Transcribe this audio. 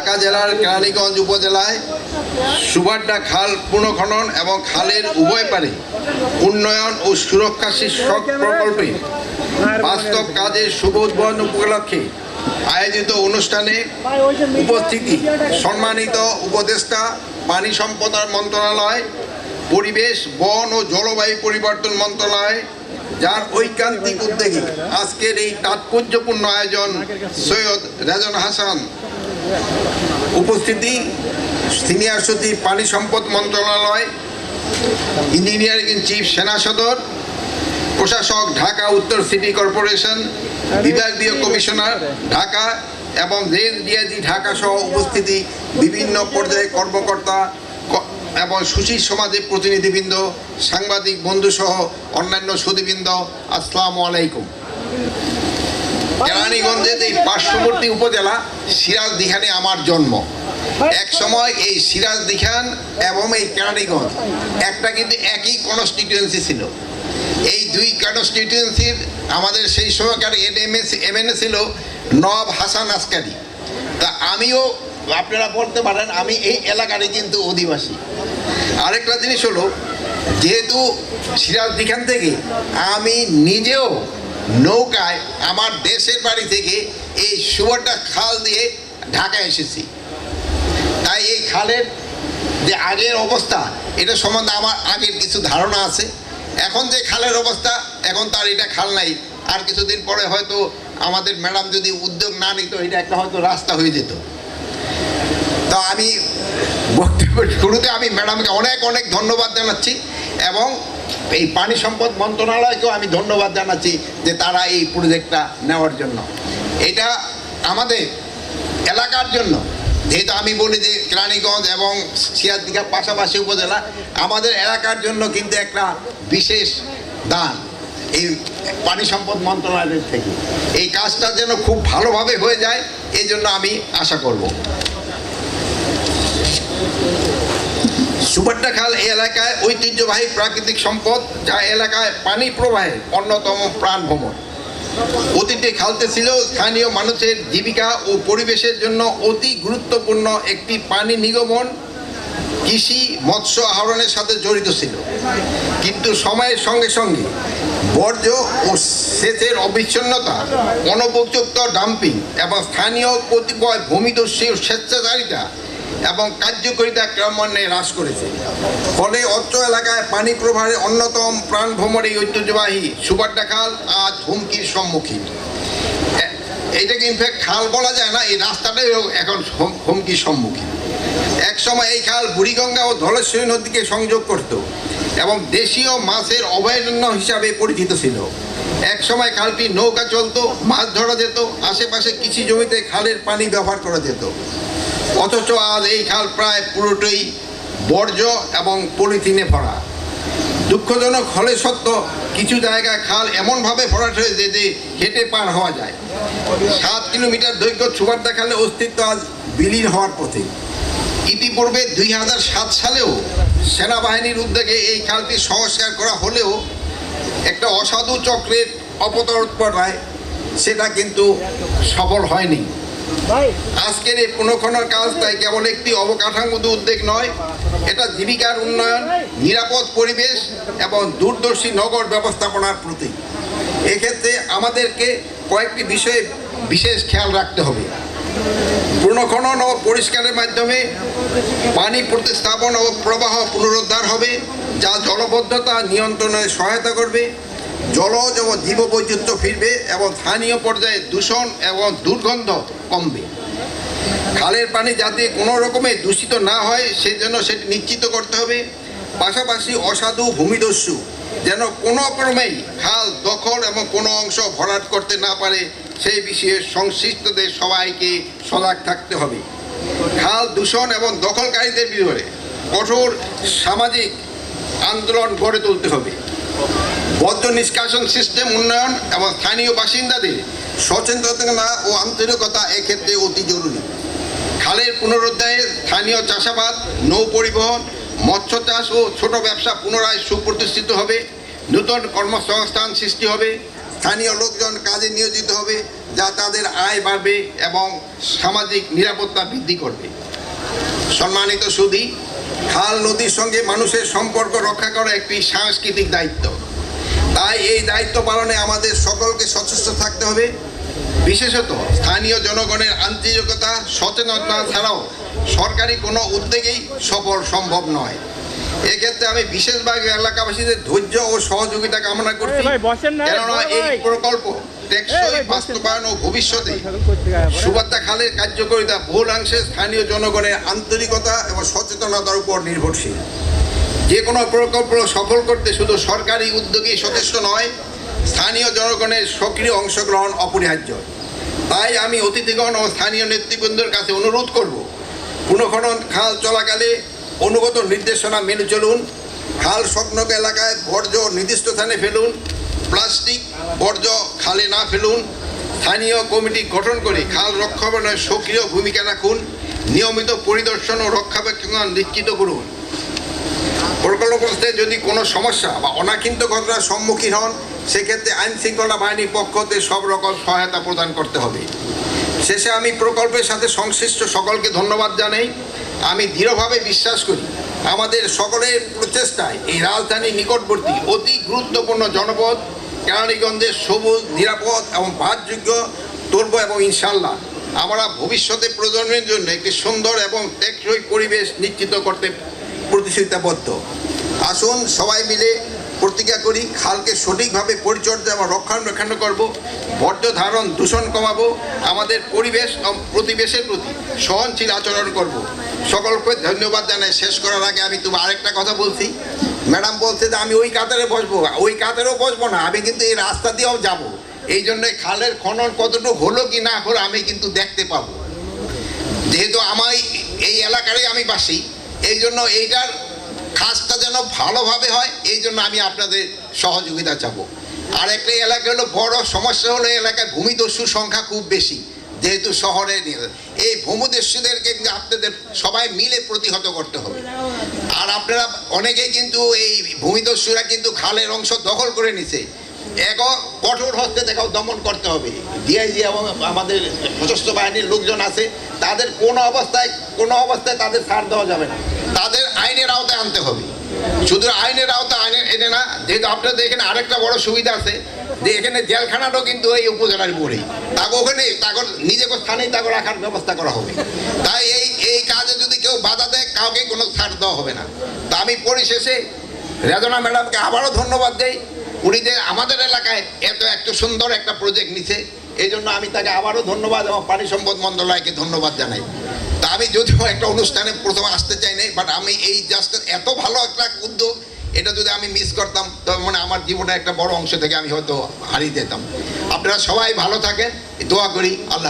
ঢাকা জেলার কেরানীগঞ্জ উপজেলায় সুবাড্ডা খাল পুনঃখনন এবং খালের উভয় পারে উন্নয়ন ও সুরক্ষা শীর্ষক প্রকল্পে বাস্তব কাজের শুভ উদ্বোধন উপলক্ষে আয়োজিত অনুষ্ঠানে উপস্থিতি সম্মানিত উপদেষ্টা, পানি সম্পদ মন্ত্রণালয়, পরিবেশ, বন ও জলবায়ু পরিবর্তন মন্ত্রণালয় যার ঐকান্তিক উদ্যোগে আজকের এই তাৎপর্যপূর্ণ আয়োজন সৈয়দ রেজন হাসান উপস্থিতি, সিনিয়র সচিব পানি সম্পদ মন্ত্রণালয়, ইঞ্জিনিয়ারিং ইন চিফ সেনা সদর, প্রশাসক ঢাকা উত্তর সিটি কর্পোরেশন, বিভাগীয় কমিশনার ঢাকা এবং রেল ডিআইজি ঢাকা সহ উপস্থিতি বিভিন্ন পর্যায়ে কর্মকর্তা এবং সুশীল সমাজের প্রতিনিধিবৃন্দ, সাংবাদিক বন্ধুসহ অন্যান্য সুদীবৃন্দ আসসালামু আলাইকুম। কেরানীগঞ্জের এই পার্শ্ববর্তী উপজেলা সিরাজ দিঘানে আমার জন্ম। এক সময় এই সিরাজ দিঘান এবং এই কেরানীগঞ্জ, একটা কিন্তু একই কনস্টিটিউয়েন্সি ছিল। এই দুই কনস্টিটিউয়েন্সির আমাদের সেই সময়কার এনএমএস, এমএনএ ছিল নব হাসান আসকারি তা আমিও, আপনারা বলতে পারেন, আমি এই এলাকারই কিন্তু অধিবাসী। আরেকটা জিনিস হলো, যেহেতু সিরাজ দিখান থেকে আমি নিজেও নৌকায় আমার দেশের বাড়ি থেকে এই সুবর্ণা খাল দিয়ে ঢাকা এসেছি। তাই এই খালের যে আগের অবস্থা, এটা সম্বন্ধে আমার আগের কিছু ধারণা আছে। এখন যে খালের অবস্থা, এখন তার এটা খাল নাই। আর কিছুদিন পরে হয়তো আমাদের ম্যাডাম যদি উদ্যোগ না নিত, এটা একটা হয়তো রাস্তা হয়ে যেত। তো আমি বক্তব্যের শুরুতে আমি ম্যাডামকে অনেক অনেক ধন্যবাদ জানাচ্ছি এবং এই পানি সম্পদ মন্ত্রণালয়কেও আমি ধন্যবাদ জানাচ্ছি যে তারা এই প্রজেক্টটা নেওয়ার জন্য। এটা আমাদের এলাকার জন্য। যেহেতু আমি বলি যে কেরানীগঞ্জ এবং সিয়াদিঘার পাশাপাশি উপজেলা, আমাদের এলাকার জন্য কিন্তু একটা বিশেষ দান এই পানি সম্পদ মন্ত্রণালয়ের থেকে। এই কাজটা যেন খুব ভালোভাবে হয়ে যায়, এই জন্য আমি আশা করব। সুপারটা খাল এই এলাকায় ঐতিহ্যবাহী প্রাকৃতিক সম্পদ, যা এলাকায় পানি প্রবাহের অন্যতম প্রাণ ভ্রমণ অতীতে খালতে ছিল স্থানীয় মানুষের জীবিকা ও পরিবেশের জন্য অতি গুরুত্বপূর্ণ একটি পানি নিগমন, কৃষি, মৎস্য আহরণের সাথে জড়িত ছিল। কিন্তু সময়ের সঙ্গে সঙ্গে বর্জ্য ও সেচের অবিচ্ছিন্নতা অনুপযুক্ত ডাম্পিং এবং স্থানীয় কতিপয় ভূমিদস্যী স্বেচ্ছাচারিতা এবং কার্যকরিতা ক্রমান্বয়ে হ্রাস করেছে। ফলে অত্র এলাকায় পানি প্রবাহের অন্যতম ভ্রমণী ঐতিহ্যবাহী সুবাড্ডা খাল আজ হুমকির সম্মুখীন। এ- এইটাকে ইনফ্যাক্ট খাল বলা যায় না? এই রাস্তাটাই এখন হুমকির সম্মুখীন। এক সময় এই খাল বুড়িগঙ্গা ও ধলেশ্বরী নদীকে সংযোগ করত এবং দেশীয় মাছের অভয়ারণ্য হিসাবে পরিচিত ছিল। এক সময় খালটি নৌকা চলতো, মাছ ধরা যেত, আশেপাশে কৃষি জমিতে খালের পানি ব্যবহার করা যেত। অথচ আজ এই খাল প্রায় পুরোটাই বর্জ্য এবং পলিথিনে ভরা। দুঃখজনক হলে সত্য, কিছু জায়গায় খাল এমনভাবে ভরাট হয়েছে যে হেঁটে পার হওয়া যায়। সাত কিলোমিটার দৈর্ঘ্য সুবাড্ডা খালে অস্তিত্ব আজ বিলীন হওয়ার পথে। ইতিপূর্বে দুই সাত সালেও সেনাবাহিনীর উদ্যোগে এই খালটি সংস্কার করা হলেও একটা অসাধু চক্রের অপতৎপরায় সেটা কিন্তু সফল হয়নি। আজকের এই পুনঃখনন কাজ তাই কেবল একটি অবকাঠামোগত উদ্যোগ নয় এটা জীবিকার উন্নয়ন নিরাপদ পরিবেশ এবং দূরদর্শী নগর ব্যবস্থাপনার প্রতি এক্ষেত্রে আমাদেরকে কয়েকটি বিষয়ে বিশেষ খেয়াল রাখতে হবে। পুনঃখনন ও পরিষ্কারের মাধ্যমে পানি প্রতিস্থাপন ও প্রবাহ পুনরুদ্ধার হবে যা জলবদ্ধতা নিয়ন্ত্রণে সহায়তা করবে। জলজ এবং জীব বৈচিত্র্য ফিরবে এবং স্থানীয় পর্যায়ে দূষণ এবং দুর্গন্ধ কমবে। খালের পানি যাতে কোনো রকমে দূষিত না হয়, সেজন্য সেটি নিশ্চিত করতে হবে। পাশাপাশি অসাধু ভূমিদস্যু, যেন কোনো ক্রমেই খাল দখল এবং কোনো অংশ ভরাট করতে না পারে, সেই বিষয়ে সংশ্লিষ্টদের সবাইকে সজাগ থাকতে হবে। খাল দূষণ এবং দখলকারীদের বিরুদ্ধে কঠোর সামাজিক আন্দোলন গড়ে তুলতে হবে। নিষ্কাশন সিস্টেম উন্নয়ন এবং স্থানীয় বাসিন্দাদের সচেতনতা ও আন্তরিকতা এক্ষেত্রে অতি জরুরি। খালের পুনরুদ্ধারে স্থানীয় চাষাবাদ, নৌ পরিবহন, মৎস্য চাষ ও ছোট ব্যবসা পুনরায় সুপ্রতিষ্ঠিত হবে, নূতন কর্মসংস্থান সৃষ্টি হবে, স্থানীয় লোকজন কাজে নিয়োজিত হবে যা তাদের আয় বাড়বে এবং সামাজিক নিরাপত্তা বৃদ্ধি করবে। সম্মানিত সুদী, খাল নদীর সঙ্গে মানুষের সম্পর্ক রক্ষা করা একটি সাংস্কৃতিক দায়িত্ব। এই দায়িত্ব পালনে আমাদের সকলকে সচেষ্ট থাকতে হবে। বিশেষত স্থানীয় জনগণের আন্তরিকতা সচেতনতা ছাড়াও সরকারি কোনো উদ্যোগেই সফল সম্ভব নয়। এক্ষেত্রে আমি বিশেষভাবে এলাকাবাসীদের ধৈর্য ও সহযোগিতা কামনা করছি। কেননা এই প্রকল্প টেকসই বাস্তবায়ন ও ভবিষ্যতে। সুবাত্তা খালের কার্যকারিতা বহুলাংশে স্থানীয় জনগণের আন্তরিকতা এবং সচেতনতার উপর নির্ভরশীল। যে কোনো প্রকল্প সফল করতে শুধু সরকারি উদ্যোগই যথেষ্ট নয়, স্থানীয় জনগণের সক্রিয় অংশগ্রহণ অপরিহার্য। তাই আমি অতিথিগণ ও স্থানীয় নেতৃবৃন্দের কাছে অনুরোধ করব পুনঃখনন খাল চলাকালে অনুগত নির্দেশনা মেনে চলুন, খাল সংলগ্ন এলাকায় বর্জ্য নির্দিষ্ট স্থানে ফেলুন, প্লাস্টিক, বর্জ্য খালে না ফেলুন, স্থানীয় কমিটি গঠন করে খাল রক্ষণাবেক্ষণে সক্রিয় ভূমিকা রাখুন, নিয়মিত পরিদর্শন ও রক্ষাবেক্ষণ নিশ্চিত করুন। প্রকল্পগ্রস্তে যদি কোনো সমস্যা বা অনাকিন্ত ঘটনার সম্মুখীন হন, সেক্ষেত্রে আইন শৃঙ্খলা বাহিনীর পক্ষ হতে সব রকম সহায়তা প্রদান করতে হবে। শেষে আমি প্রকল্পের সাথে সংশ্লিষ্ট সকলকে ধন্যবাদ জানাই। আমি দৃঢ়ভাবে বিশ্বাস করি, আমাদের সকলের প্রচেষ্টায় এই রাজধানীর নিকটবর্তী অতি গুরুত্বপূর্ণ জনপদ, কেরানীগঞ্জের সবুজ, নিরাপদ এবং বাসযোগ্য তুলব এবং ইনশাল্লাহ আমরা ভবিষ্যতে প্রজন্মের জন্য একটি সুন্দর এবং টেকসই পরিবেশ নিশ্চিত করতে প্রতিশ্রুতিবদ্ধ। আসুন সবাই মিলে প্রতিজ্ঞা করি, খালকে সঠিকভাবে পরিচর্যা এবং রক্ষণাবেক্ষণ করব, বর্জ্য ধারণ দূষণ কমাবো, আমাদের পরিবেশ প্রতিবেশের প্রতি সহনশীল আচরণ করব। সকলকে ধন্যবাদ জানাই। শেষ করার আগে আমি তোমার আরেকটা কথা বলছি। ম্যাডাম বলছে যে আমি ওই কাতারে বসবো। ওই কাতারেও বসবো না। আমি কিন্তু এই রাস্তা দিয়েও যাব। এই জন্য খালের খনন কতটুকু হলো কি না হলো আমি কিন্তু দেখতে পাবো। যেহেতু আমার এই এলাকারই আমি বাসি এই জন্য এইটার কাজটা যেন ভালোভাবে হয়, এই জন্য আমি আপনাদের সহযোগিতা চাবো। আর একটা এলাকা হলো, বড় সমস্যা হলো এলাকায় ভূমিদস্যুর সংখ্যা খুব বেশি, যেহেতু শহরে এই ভূমিদস্যুদেরকে কিন্তু আপনাদের সবাই মিলে প্রতিহত করতে হবে। আর আপনারা অনেকেই কিন্তু এই ভূমিদস্যুরা কিন্তু খালের অংশ দখল করে নিছে। এক কঠোর হস্তে দেখাও দমন করতে হবে। ডিআইজি এবং আমাদের সশস্ত্র বাহিনীর লোকজন আছে, তাদের কোনো অবস্থায় কোনো অবস্থায় তাদের ছাড় দেওয়া যাবে না। তাদের আইনের আওতায় আনতে হবে। শুধু আইনের আওতায় আইনের এনে না, যেহেতু আপনাদের এখানে আরেকটা বড় সুবিধা আছে যে এখানে জেলখানাটাও কিন্তু এই উপজেলার উপরেই তাকে ওখানে, তাকে নিজেকে স্থানেই তাকে রাখার ব্যবস্থা করা হবে। তাই এই এই কাজে যদি কেউ বাধা দেয়, কাউকে কোনো ছাড় দেওয়া হবে না। তা আমি পরিশেষে রেজনা ম্যাডামকে আবারও ধন্যবাদ দেই। উনি যে আমাদের এলাকায় এত এত সুন্দর একটা প্রজেক্ট নিছে, এই জন্য আমি তাকে আবারও ধন্যবাদ এবং পানি সম্পদ মন্ত্রণালয়কে ধন্যবাদ জানাই। তা আমি যদিও একটা অনুষ্ঠানে প্রথমে আসতে চাই নাই বাট আমি এই জাস্ট এত ভালো একটা উদ্যোগ, এটা যদি আমি মিস করতাম তবে মানে আমার জীবনে একটা বড় অংশ থেকে আমি হয়তো হারিয়ে যেতাম। আপনারা সবাই ভালো থাকেন, দোয়া করি, আল্লাহ